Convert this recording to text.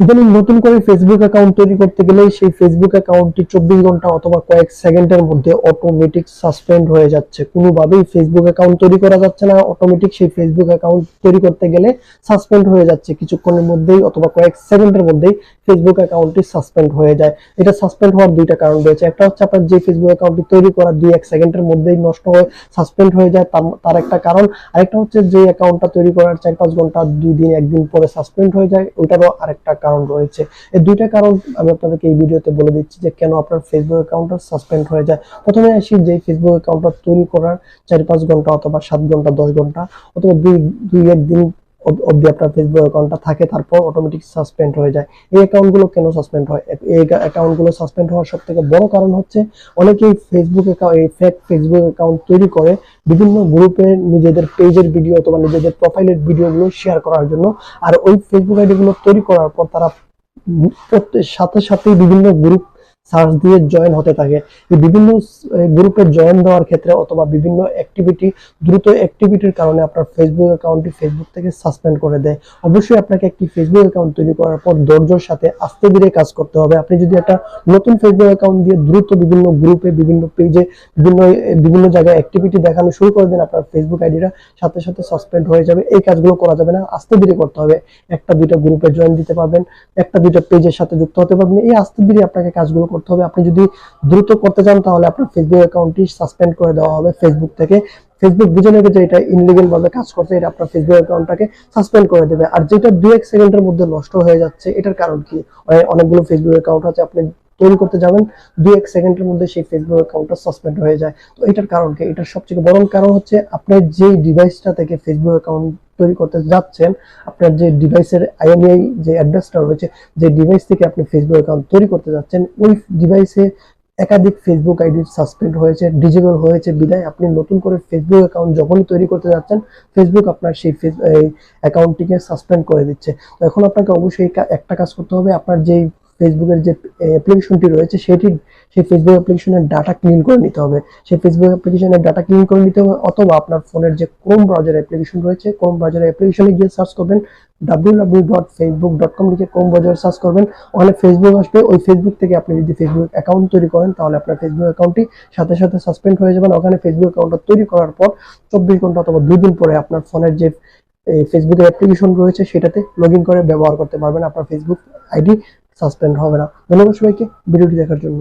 ইদানিং নতুন করে ফেসবুক অ্যাকাউন্ট তৈরি করতে গেলে সেই ফেসবুক অ্যাকাউন্টটি চব্বিশ ঘণ্টা অথবা কয়েক সেকেন্ডের মধ্যে অটোমেটিক সাসপেন্ড হয়ে যাচ্ছে। কোনোভাবেই ফেসবুক অ্যাকাউন্ট তৈরি করা যাচ্ছে না। অটোমেটিক সেই ফেসবুক অ্যাকাউন্ট তৈরি করতে গেলে সাসপেন্ড হয়ে যাচ্ছে। কিছুক্ষণের মধ্যেই অথবা কয়েক সেকেন্ডের মধ্যেই ফেসবুক অ্যাকাউন্টটি সাসপেন্ড হয়ে যায়। এটা সাসপেন্ড হওয়ার দুইটা কারণ রয়েছে। একটা হচ্ছে আপনার যে ফেসবুক অ্যাকাউন্টটি তৈরি করা দুই এক সেকেন্ডের মধ্যেই নষ্ট হয়ে সাসপেন্ড হয়ে যায়, তার একটা কারণ। আরেকটা হচ্ছে যে অ্যাকাউন্টটা তৈরি করার চার পাঁচ ঘণ্টা দুই দিন একদিন পরে সাসপেন্ড হয়ে যায়, ওইটারও আরেকটা কারণ রয়েছে। এই দুইটা কারণ আমি আপনাদেরকে এই ভিডিওতে বলে দিচ্ছি যে কেন আপনার ফেসবুক অ্যাকাউন্টটা সাসপেন্ড হয়ে যায়। প্রথমে আসি যে ফেসবুক অ্যাকাউন্টটা তৈরি করার চার পাঁচ ঘণ্টা অথবা সাত ঘণ্টা, দশ ঘণ্টা অথবা দুই দুই একদিন অবধি আপনার ফেসবুক অ্যাকাউন্টটা থাকে, তারপর অটোমেটিক সাসপেন্ড হয়ে যায়। এই অ্যাকাউন্টগুলো কেন সাসপেন্ড হয়? এই অ্যাকাউন্টগুলো সাসপেন্ড হওয়ার সব থেকে বড় কারণ হচ্ছে অনেকেই ফেসবুক অ্যাকাউন্ট এই ফেক ফেসবুক অ্যাকাউন্ট তৈরি করে বিভিন্ন গ্রুপে নিজেদের পেজের ভিডিও অথবা নিজেদের প্রোফাইলের ভিডিওগুলো শেয়ার করার জন্য। আর ওই ফেসবুক আইডিগুলো তৈরি করার পর তারা সাথে সাথে বিভিন্ন গ্রুপ সার্চ দিয়ে জয়েন হতে থাকে। এই বিভিন্ন গ্রুপে জয়েন দেওয়ার ক্ষেত্রে অথবা বিভিন্ন অ্যাক্টিভিটি দ্রুত অ্যাক্টিভিটির কারণে আপনার ফেসবুক অ্যাকাউন্টটি ফেসবুক থেকে সাসপেন্ড করে দেয়। অবশ্যই আপনাকে একটি ফেসবুক অ্যাকাউন্ট তৈরি করার পর ধৈর্যের সাথে আস্তে ধীরে কাজ করতে হবে। আপনি যদি একটা নতুন ফেসবুক অ্যাকাউন্ট দিয়ে দ্রুত বিভিন্ন গ্রুপে বিভিন্ন পেজে বিভিন্ন বিভিন্ন জায়গায় অ্যাক্টিভিটি দেখানো শুরু করে দেন, আপনার ফেসবুক আইডিটা সাথে সাথে সাসপেন্ড হয়ে যাবে। এই কাজগুলো করা যাবে না, আস্তে ধীরে করতে হবে। একটা দুইটা গ্রুপে জয়েন দিতে পারবেন, একটা দুইটা পেজের সাথে যুক্ত হতে পারবেন। এই আস্তে ধীরে আপনাকে কাজগুলো করতে হবে। আপনি যদি দ্রুত করতে চান, তাহলে আপনার ফেসবুক অ্যাকাউন্টটি সাসপেন্ড করে দেওয়া হবে ফেসবুক থেকে। ফেসবুক বুঝে নেবে যে এটা ইনলিগেল ভাবে কাজ করছে, এটা আপনার ফেসবুক অ্যাকাউন্টটাকে সাসপেন্ড করে দেবে। আর যেটা দুই এক সেকেন্ডের মধ্যে নষ্ট হয়ে যাচ্ছে, এটার কারণ কি? অনেকগুলো ফেসবুক অ্যাকাউন্ট আছে, আপনি তৈরি করতে যাবেন দুই এক সেকেন্ডের মধ্যে সেই ফেসবুক অ্যাকাউন্টটা সাসপেন্ড হয়ে যায়। তো এটার কারণ কি? এটার সবচেয়ে বড় কারণ হচ্ছে, আপনার যে ডিভাইসটা থেকে ফেসবুক অ্যাকাউন্ট তৈরি করতে যাচ্ছেন, আপনার যে ডিভাইসের আইএমআই যে অ্যাড্রেসটা রয়েছে, যে ডিভাইস থেকে আপনি ফেসবুক অ্যাকাউন্ট তৈরি করতে যাচ্ছেন, ওই ডিভাইসে একাধিক ফেসবুক আইডি সাসপেন্ড হয়েছে ডিজেবল হয়েছে বিদায় আপনি নতুন করে ফেসবুক অ্যাকাউন্ট যখনই তৈরি করতে যাচ্ছেন ফেসবুক আপনার সেই অ্যাকাউন্টটিকে সাসপেন্ড করে দিচ্ছে। তো এখন আপনাকে অবশ্যই একটা কাজ করতে হবে, আপনার যেই ফেসবুকের যে অ্যাপ্লিকেশনটি রয়েছে, সেটি, সেই ফেসবুক অ্যাপ্লিকেশনের ডাটা ক্লিন করে নিতে হবে। সেই ফেসবুক অ্যাপ্লিকেশনের ডাটা ক্লিন করে নিতে হবে, অথবা আপনার ফোনের যে ক্রোম ব্রাউজার অ্যাপ্লিকেশন রয়েছে ক্রোম ব্রাউজার অ্যাপ্লিকেশনে গিয়ে সার্চ করবেন W W dot Facebook dot com লিখে ক্রোম ব্রাউজার সার্চ করবেন। ওখানে ফেসবুক আসবে, ওই ফেসবুক থেকে আপনি যদি ফেসবুক অ্যাকাউন্ট তৈরি করেন, তাহলে আপনার ফেসবুক অ্যাকাউন্টটি সাথে সাথে সাসপেন্ড হয়ে যাবেন ওখানে ফেসবুক অ্যাকাউন্টটা তৈরি করার পর চব্বিশ ঘণ্টা অথবা দুই দিন পরে আপনার ফোনের যে ফেসবুকের অ্যাপ্লিকেশন রয়েছে, সেটাতে লগ করে ব্যবহার করতে পারবেন। আপনার ফেসবুক আইডি সাসপেন্ড হবে না। ধন্যবাদ সবাইকে ভিডিওটি দেখার জন্য।